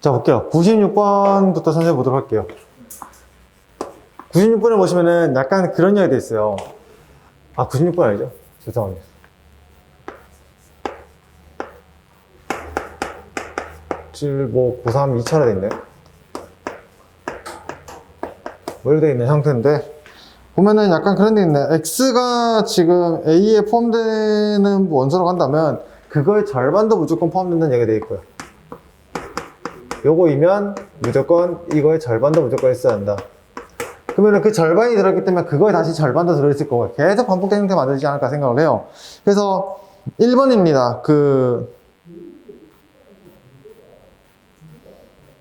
자, 볼게요. 96번부터 선생님 보도록 할게요. 96번에 보시면은 약간 그런 이야기도 있어요. 아, 96번 아니죠? 죄송합니다. 칠, 뭐, 93, 2차로 돼 있네. 뭘로 돼 있는 형태인데, 보면은 약간 그런 데 있네. X가 지금 A에 포함되는 원소로 간다면, 그거의 절반도 무조건 포함된다는 얘기가 돼 있고요. 요거이면 무조건 이거의 절반도 무조건 있어야 한다. 그러면 그 절반이 들어있기 때문에 그거에 다시 절반도 들어있을 거고 계속 반복되는 형태 만들지 않을까 생각을 해요. 그래서 1번입니다. 그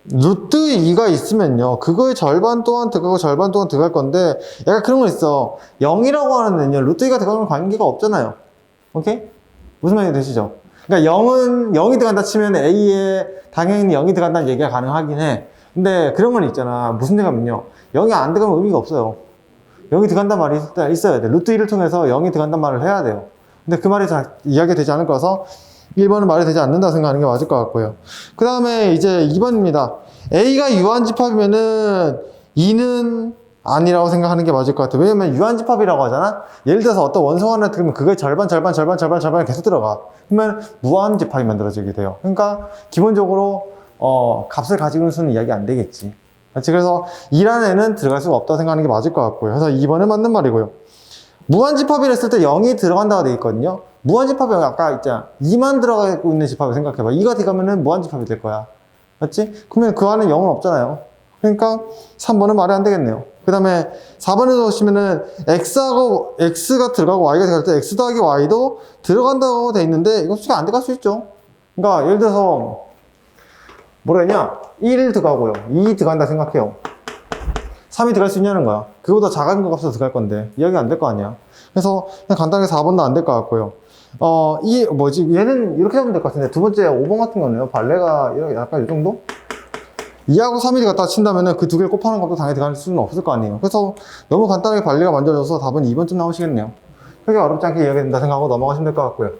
루트 2가 있으면요. 그거의 절반 또한 들어가고 절반 또한 들어갈 건데 약간 그런 거 있어. 0이라고 하는 데는요. 루트 2가 들어가면 관계가 없잖아요. 오케이? 무슨 말이 되시죠? 그러니까 0은 0이 들어간다 치면 A에 당연히 0이 들어간다는 얘기가 가능하긴 해. 근데 그런 건 있잖아. 무슨 얘기냐면요. 0이 안 들어가면 의미가 없어요. 0이 들어간단 말이 있어야 돼. 루트 1을 통해서 0이 들어간단 말을 해야 돼요. 근데 그 말이 잘 이야기가 되지 않을 거라서 1번은 말이 되지 않는다 생각하는 게 맞을 것 같고요. 그 다음에 이제 2번입니다. A가 유한집합이면은 2는 아니라고 생각하는 게 맞을 것 같아요. 왜냐면 유한집합이라고 하잖아? 예를 들어서 어떤 원소 하나 들으면 그게 절반, 절반, 절반, 절반, 절반 계속 들어가. 그러면 무한집합이 만들어지게 돼요. 그러니까 기본적으로 어, 값을 가지고 있는 수는 이야기 안 되겠지. 그렇지? 그래서 2라는 애는 들어갈 수가 없다고 생각하는 게 맞을 것 같고요. 그래서 2번에 맞는 말이고요. 무한집합이라 했을 때 0이 들어간다고 돼 있거든요. 무한집합이 아까 있잖아. 2만 들어가고 있는 집합을 생각해봐. 2가 들어가면은 무한집합이 될 거야. 맞지? 그러면 그 안에 0은 없잖아요. 그러니까 3번은 말이 안 되겠네요. 그 다음에 4번에 보시면은 x하고 x가 들어가고 y가 들어갈 때 x 더하기 y도 들어간다고 돼 있는데 이건 수가 안 들어갈 수 있죠. 그러니까 예를 들어서 뭐라 했냐? 1 들어가고요. 2 들어간다 생각해요. 3이 들어갈 수 있냐는 거야. 그거보다 작은 거 값으로 들어갈 건데 이야기 안될 거 아니야. 그래서 그냥 간단하게 4번도 안 될 것 같고요. 어, 이 뭐지? 얘는 이렇게 하면 될 것 같은데 두 번째 5번 같은 거는요. 발레가 약간 이 정도? 2하고 3이 갖다 친다면은 그두 개를 곱하는 것도 당연히 들어갈 수는 없을 거 아니에요. 그래서 너무 간단하게 발레가 만들어져서 답은 2번쯤 나오시겠네요. 크게 어렵지 않게 이야기된다 생각하고 넘어가시면 될 것 같고요.